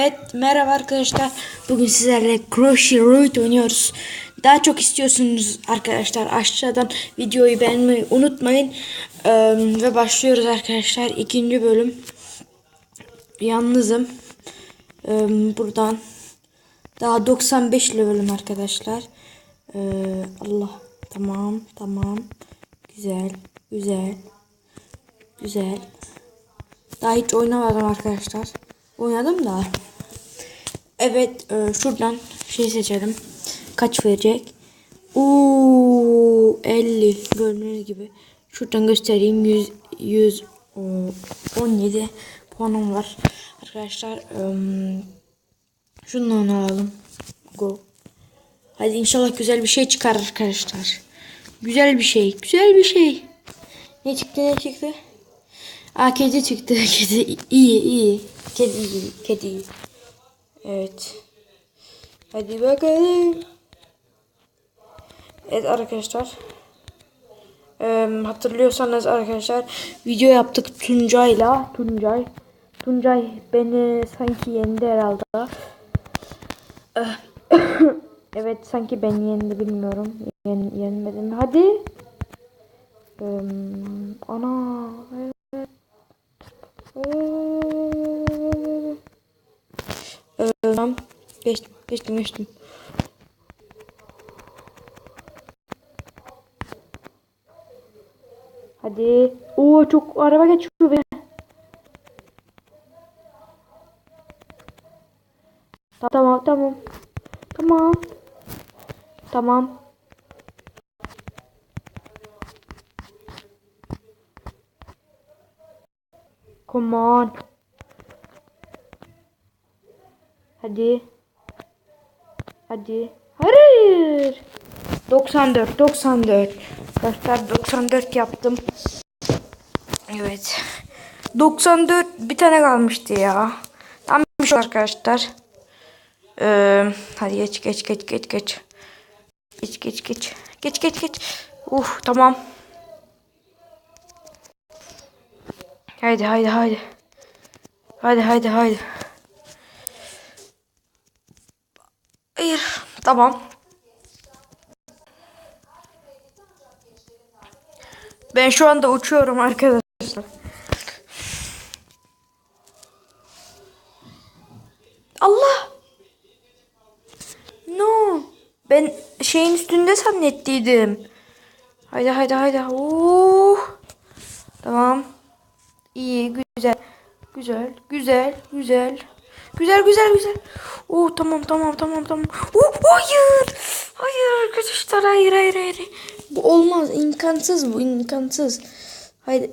Evet merhaba arkadaşlar. Bugün sizlerle Crochet Root oynuyoruz. Daha çok istiyorsunuz arkadaşlar. Aşağıdan videoyu beğenmeyi unutmayın. Ee, ve başlıyoruz arkadaşlar. İkinci bölüm. Yalnızım. Ee, buradan. Daha 95 levelim arkadaşlar. Ee, Allah. Tamam tamam. Güzel. Güzel. Güzel. Daha hiç oynamadım arkadaşlar. Oynadım da. Evet e, şuradan şey seçelim. Kaç verecek? Uuu 50 gördüğünüz gibi. Şuradan göstereyim 100 100 o, 17 puanım var. Arkadaşlar ım, şundan alalım. Go. Hadi inşallah güzel bir şey çıkar arkadaşlar. Güzel bir şey. Güzel bir şey. Ne çıktı ne çıktı? Aa kedi çıktı. Kedi iyi iyi. Kedi iyi. Kedi iyi. Evet. Hadi bakalım. Evet arkadaşlar. Ee, hatırlıyorsanız arkadaşlar video yaptık Tuncay'la. Tuncay. Tuncay beni sanki yendi herhalde. Ee, evet sanki beni yendi bilmiyorum. Yen, yenmedi mi? Hadi. Ee, ana. Evet. Ee, Tamam. Geçtim, geçtim, geçtim. Hadi. Oo çok araba geçiyor be. Tamam, tamam. Tamam. Tamam. Come on. Hadi. Hadi. Hayır. 94, 94. Arkadaşlar 94 yaptım. Evet. 94 bir tane kalmıştı ya. Tamam arkadaşlar. Ee, hadi geç geç geç geç geç. Geç geç geç. Geç geç geç. Uh tamam. Haydi haydi haydi. Haydi haydi haydi. Hayır. Tamam. Ben şu anda uçuyorum arkadaşlar. Allah. No. Ben şeyin üstünde zannettiydim. Haydi haydi haydi. Uh. Tamam. İyi, güzel. Güzel, güzel, güzel. Güzel, güzel, güzel. Oh tamam, tamam, tamam, tamam. Oh, hayır. Hayır arkadaşlar, hayır, hayır, hayır. Bu olmaz, imkansız bu, imkansız. Haydi.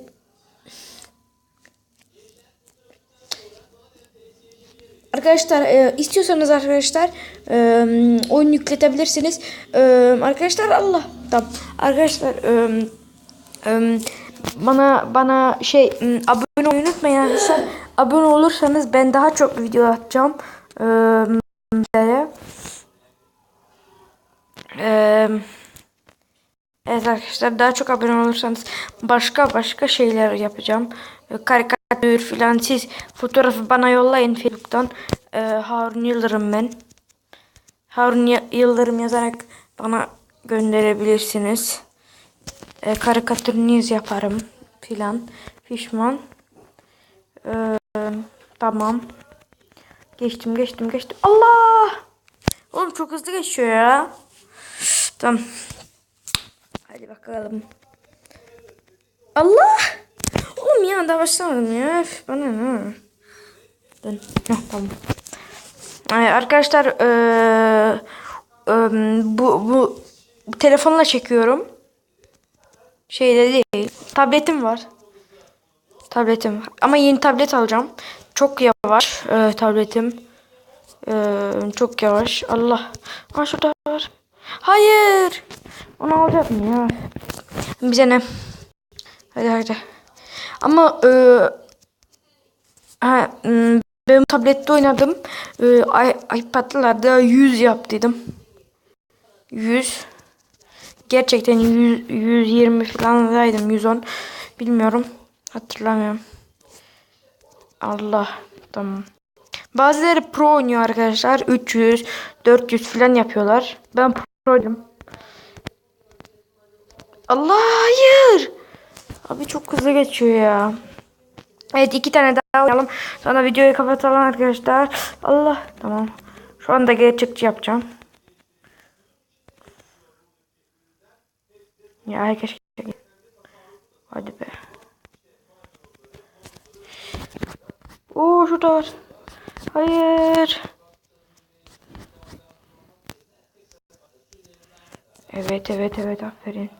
Arkadaşlar e, istiyorsanız arkadaşlar e, oyun yükletebilirsiniz. E, arkadaşlar Allah tamam. Arkadaşlar e, e, bana bana şey abone olmayı unutmayın arkadaşlar. Abone olursanız ben daha çok video atacağım. Ee, ee, evet arkadaşlar daha çok abone olursanız başka başka şeyler yapacağım. Ee, Karikatür filan siz fotoğrafı bana yollayın Facebook'tan. Ee, Harun Yıldırım ben. Harun Yıldırım yazarak bana gönderebilirsiniz e, karikatürünüz yaparım filan. Fişman. Ee, tamam. Geçtim geçtim geçtim. Allah! Oğlum çok hızlı geçiyor ya. Tamam. Hadi bakalım. Allah! Oğlum ya daha başlamadım ya. Üf, bana ne? Dön. Heh, tamam. Ay, arkadaşlar eee, bu, bu bu telefonla çekiyorum. Şeyde değil. Tabletim var. Tabletim. Ama yeni tablet alacağım. Çok yavaş e, tabletim. E, çok yavaş. Allah. Ha şurada var. Hayır. Onu alacağım ya. Bize ne? Hadi hadi. Ama e, ha, m, ben tablette oynadım. E, iPad'larda 100 yaptıydım. 100. Gerçekten 100, 120 falandaydım. 110. Bilmiyorum. Hatırlamıyorum. Allah. Tamam. Bazıları pro oynuyor arkadaşlar. 300, 400 falan yapıyorlar. Ben pro'yum. Allah hayır. Abi çok hızlı geçiyor ya. Evet iki tane daha oynayalım. Sonra videoyu kapatalım arkadaşlar. Allah tamam. Şu anda gerçekçi yapacağım. Ya herkes Hadi be. Oo şurada. Hayır. Evet evet evet aferin.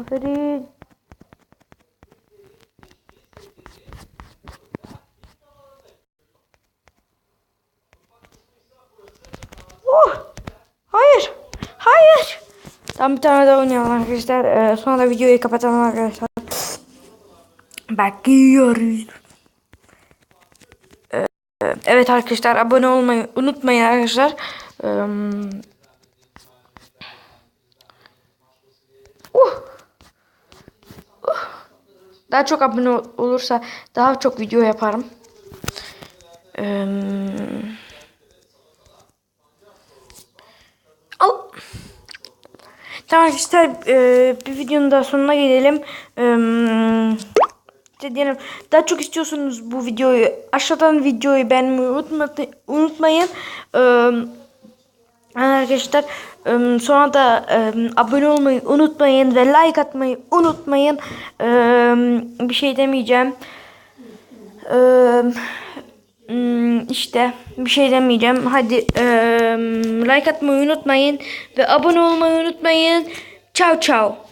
Aferin. Oh! Hayır. Hayır. Tam bir tane daha oynayalım arkadaşlar. Ee, sonra da videoyu kapatalım arkadaşlar. Bakıyoruz. Ee, evet arkadaşlar abone olmayı unutmayın arkadaşlar. Ee, uh. Uh. Daha çok abone ol- olursa daha çok video yaparım. Ee, al. Tamam arkadaşlar e, bir videonun daha sonuna gelelim. E, işte diyelim, daha çok istiyorsanız bu videoyu aşağıdan videoyu beğenmeyi unutma- unutmayın. E, arkadaşlar e, sonra da e, abone olmayı unutmayın ve like atmayı unutmayın. E, bir şey demeyeceğim. Hmm, işte bir şey demeyeceğim. Hadi eee, like atmayı unutmayın ve abone olmayı unutmayın. Ciao ciao.